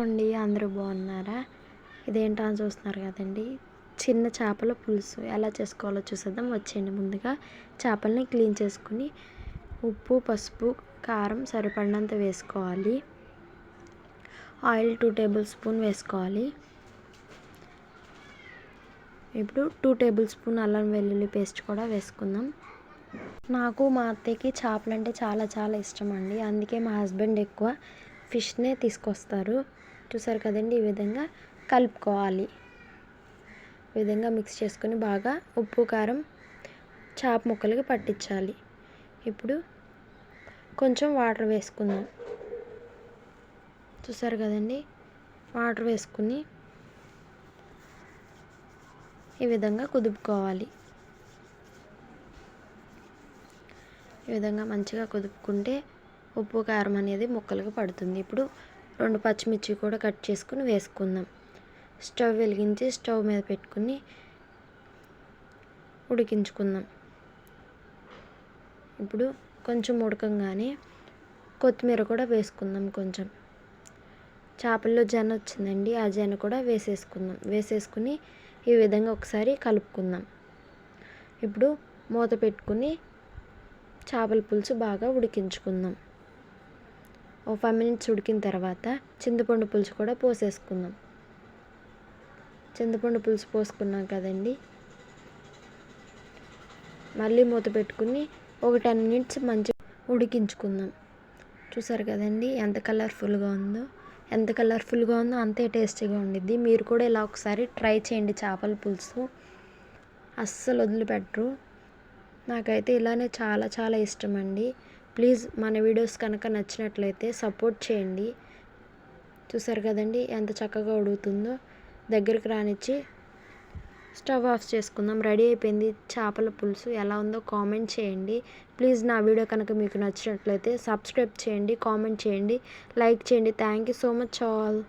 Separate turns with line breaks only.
అండి అందరూ బాగున్నారా? ఇదేంటో అని చూస్తున్నారు కదండి. చిన్న చేపల పులుసు ఎలా చేసుకోవాలో చూసేద్దాం. వచ్చేయండి ముందుగా. చేపల్ని క్లీన్ చేసుకుని ఉప్పు పసుపు కారం సరిపడినంత వేసుకోవాలి. ఆయిల్ టూ టేబుల్ స్పూన్ వేసుకోవాలి. ఇప్పుడు టూ టేబుల్ స్పూన్ అల్లం వెల్లుల్లి పేస్ట్ కూడా వేసుకుందాం. నాకు మా అత్తయ్యకి చేపలు అంటే చాలా చాలా ఇష్టం అండి. అందుకే మా హస్బెండ్ ఎక్కువ ఫిష్నే తీసుకొస్తారు. చూసారు కదండి ఈ విధంగా కలుపుకోవాలి. ఈ విధంగా మిక్స్ చేసుకొని బాగా ఉప్పు కారం చాప ముక్కలకి పట్టించాలి. ఇప్పుడు కొంచెం వాటర్ వేసుకుందాం. చూసారు కదండి? వాటర్ వేసుకుని ఈ విధంగా కుదుపుకోవాలి. ఈ విధంగా మంచిగా కుదుపుకుంటే ఉప్పు కారం అనేది ముక్కలుగా పడుతుంది. ఇప్పుడు రెండు పచ్చిమిర్చి కూడా కట్ చేసుకుని వేసుకుందాం. స్టవ్ వెలిగించి స్టవ్ మీద పెట్టుకుని ఉడికించుకుందాం. ఇప్పుడు కొంచెం ఉడకంగానే కొత్తిమీర కూడా వేసుకుందాం కొంచెం. చేపల్లో జన వచ్చిందండి ఆ జన కూడా వేసేసుకుందాం. వేసేసుకుని ఈ విధంగా ఒకసారి కలుపుకుందాం. ఇప్పుడు మూత పెట్టుకుని చేపల పులుసు బాగా ఉడికించుకుందాం. ఓ ఫైవ్ మినిట్స్ ఉడికిన తర్వాత చింతపండు పులుసు కూడా పోసేసుకుందాం. చింతపండు పులుసు పోసుకున్నాం కదండి. మళ్ళీ మూత పెట్టుకుని ఒక టెన్ మినిట్స్ మంచిగా ఉడికించుకుందాం. చూసారు కదండి ఎంత కలర్ఫుల్గా ఉందో ఎంత కలర్ఫుల్గా ఉందో అంతే టేస్టీగా ఉండిద్ది. మీరు కూడా ఇలా ఒకసారి ట్రై చేయండి చేపల పులుసు. అస్సలు వదిలిపెట్టరు. నాకైతే ఇలానే చాలా చాలా ఇష్టం అండి ప్లీజ్ మన వీడియోస్ కనుక నచ్చినట్లయితే సపోర్ట్ చేయండి. చూసారు కదండి ఎంత చక్కగా ఉడుగుతుందో దగ్గరికి రానిచ్చి స్టవ్ ఆఫ్ చేసుకుందాం. రెడీ అయిపోయింది. చేపల పులుసు ఎలా ఉందో కామెంట్ చేయండి. ప్లీజ్ నా వీడియో కనుక మీకు నచ్చినట్లయితే సబ్స్క్రైబ్ చేయండి కామెంట్ చేయండి లైక్ చేయండి. Thank you so much all.